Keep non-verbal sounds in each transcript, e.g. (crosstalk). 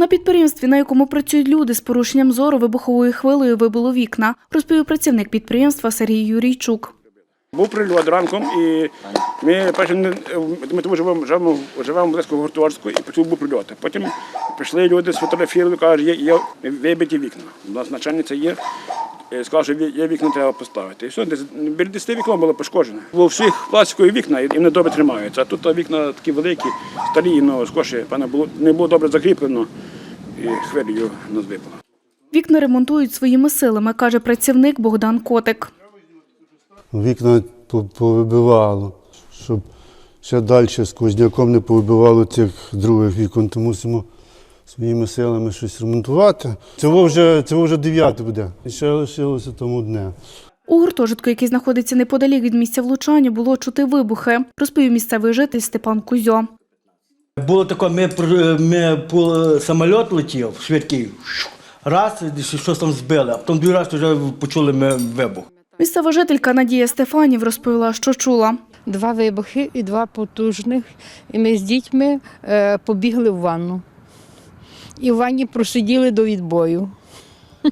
На підприємстві, на якому працюють люди з порушенням зору, вибуховою хвилею вибило вікна, розповів працівник підприємства Сергій Юрійчук. Був прильот ранком, і ми перше ми тому живемо, живемо, живемо близько гуртожитку, і почув був прильот. Потім прийшли люди, сфотографували, кажуть, є, є вибиті вікна. У нас начальниця є. І Сказав, що є вікна треба поставити. І все, біля 10 вікно було пошкоджено. Було всіх пластикові вікна, і вони добре тримаються. А тут вікна такі великі, старі, ну було, не було добре закріплено, і хвилею нас випало. Вікна ремонтують своїми силами, каже працівник Богдан Котик. Вікна по- повибивало, щоб ще далі з кузняком не повибивало цих других вікон, то мусимо своїми силами щось ремонтувати. Цього вже, цього вже дев'яте буде. І ще лишилося там одне. У гуртожитку, який знаходиться неподалік від місця влучання, було чути вибухи, розповів місцевий житель Степан Кузьо. Було таке, ми, ми самоліт летів швидкий, раз, щось там збили, а потім другий раз вже почули ми вибух. Місцева жителька Надія Стефанів розповіла, що чула. Два вибухи і два потужних. І ми з дітьми е, побігли в ванну. І в ванні просиділи до відбою. (laughs)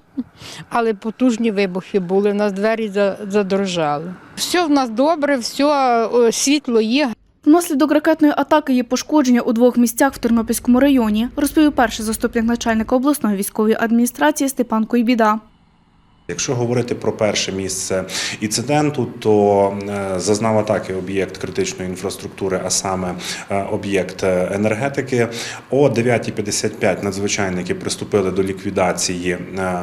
Але потужні вибухи були, у нас двері задрожали. Все в нас добре, все, е, світло є, Внаслідок ракетної атаки є пошкодження у двох місцях в Тернопільському районі, розповів перший заступник начальника обласної військової адміністрації Степан Койбіда. Якщо говорити про перше місце інциденту, то е, зазнав атаки об'єкт критичної інфраструктури, а саме е, об'єкт е, енергетики. О 9.55 надзвичайники приступили до ліквідації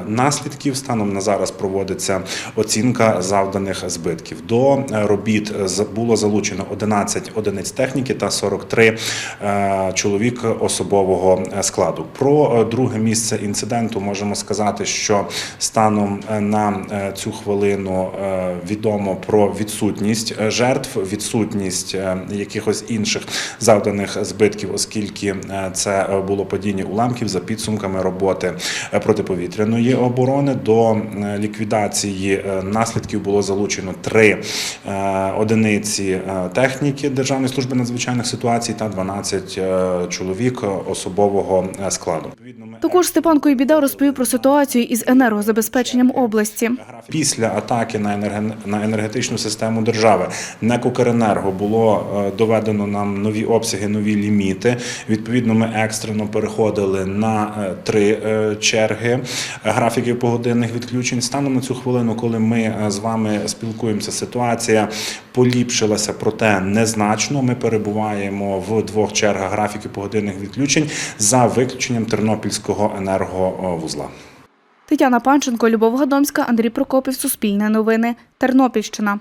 наслідків. Станом на зараз проводиться оцінка завданих збитків. До робіт було залучено 11 одиниць техніки та 43 е, чоловік особового складу. Про друге місце інциденту можемо сказати, що станом на е, цю хвилину е, відомо про відсутність е, жертв, відсутність е, якихось інших завданих збитків, оскільки е, це е, було падіння уламків за підсумками роботи е, протиповітряної оборони. До е, ліквідації е, наслідків було залучено три е, одиниці е, техніки Державної служби надзвичайних ситуацій та 12 е, чоловік особового е, складу. Також Степан Койбіда розповів про ситуацію із енергозабезпеченням області. Після атаки на енерген- на енергетичну систему держави НЕК «Укренерго» було е, доведено нам нові обсяги, нові ліміти. Відповідно, ми екстрено переходили на е, три е, черги графіків погодинних відключень. Станом на цю хвилину, коли ми з вами спілкуємося, ситуація поліпшилася, проте незначно. Ми перебуваємо в двох чергах графіків погодинних відключень за виключенням Тернопільського енерговузла. Тетяна Панченко, Любов Гадомська, Андрій Прокопів, Суспільне новини, Тернопільщина.